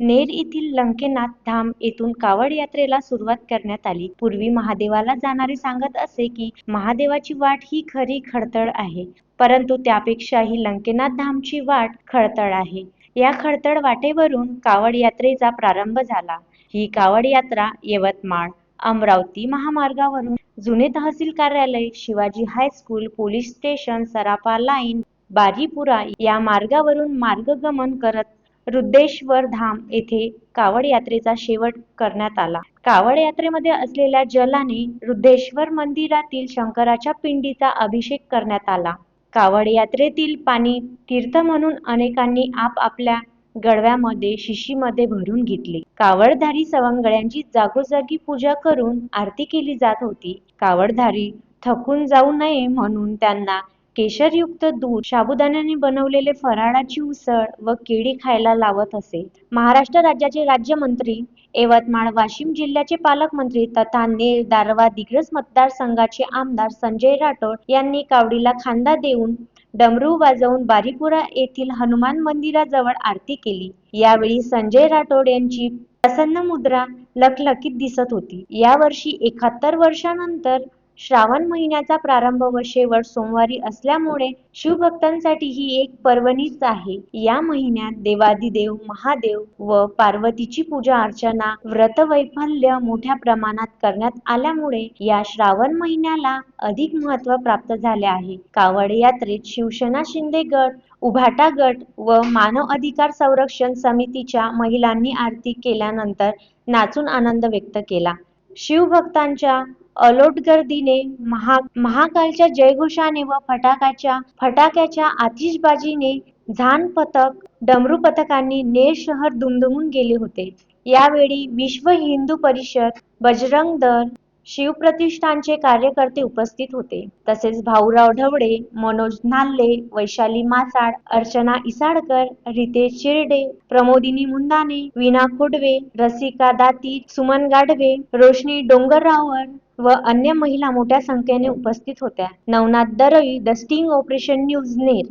नेर येथील लंकेनाथ धाम येथून कावड यात्रेला सुरुवात करण्यात आली. पूर्वी महादेवाला जाणारे सांगत असे की महादेवाची वाट ही खरी खडतळ आहे परंतु त्यापेक्षाही लंकेनाथ धामची वाट खडतळ आहे. या खडतळ वाटेवरून कावड यात्रेचा प्रारंभ झाला. ही कावड यात्रा यवतमाळ अमरावती महामार्गावरून जुने तहसील कार्यालय Shivaji high school police station Sarapa line Baripura या मार्गावरून मार्गगमन करत रुद्रेश्वर धाम येथे कावड यात्रेचा शेवट करण्यात आला. कावड यात्रेमध्ये असलेल्या जलाने रुद्रेश्वर मंदिरातील शंकराच्या पिंडीचा अभिषेक करण्यात आला. कावड यात्रेतील पाणी तीर्थ म्हणून अनेकांनी आपापल्या गडव्यामध्ये शिशीमध्ये भरून घेतले. कावडधारी सवंगड्यांची जागोजागी पूजा करून आरती केली जात होती. कावडधारी थकून जाऊ नये म्हणून त्यांना केशरयुक्त दूध साबुदाण्याने बनवलेले फराळाची उसळ व केळी खायला लावत असे. महाराष्ट्र राज्याचे राज्यमंत्री यवतमाळ वाशिम जिल्ह्याचे पालकमंत्री तथा नेर दारवा दिग्रस मतदारसंघाचे आमदार संजय राठोड यांनी कावडीला खांदा देऊन डमरू वाजवून बारीपुरा येथील हनुमान मंदिराजवळ आरती केली. यावेळी संजय राठोड यांची प्रसन्न मुद्रा लखलखीत दिसत होती. यावर्षी एकाहत्तर वर्षानंतर श्रावण महिन्याचा प्रारंभ व शेवट सोमवारी असल्यामुळे शिवभक्तांसाठी ही एक पर्वणीच आहे. या महिन्यात देवादिदेव महादेव व पार्वतीची पूजा अर्चना व्रत वैफल्य मोठ्या प्रमाणात करण्यात आल्यामुळे या श्रावण महिन्याला अधिक महत्त्व प्राप्त झाले आहे. कावड यात्रेत शिवसेना शिंदे गट उभाटा गट व मानव अधिकार संरक्षण समितीच्या महिलांनी आरती केल्यानंतर नाचून आनंद व्यक्त केला. शिवभक्तांच्या अलोट गर्दीने महा महाकालच्या जयघोषाने व फटाक्याच्या फटाक्याच्या आतिषबाजीने झान पथक डमरू पथकांनी नेर शहर दुमदुमून गेले होते. यावेळी विश्व हिंदू परिषद बजरंग दल शिवप्रतिष्ठानचे कार्यकर्ते उपस्थित होते. तसेच भाऊराव ढवळे मनोज नाल्ले वैशाली मासाड अर्चना इसाडकर रितेश शिर्डे प्रमोदिनी मुंदाने विना खोडवे रसिका दाती सुमन गाढवे रोशनी डोंगररावर व अन्य महिला मोठ्या संख्येने उपस्थित होत्या. Navnath Darai the sting operation news Ner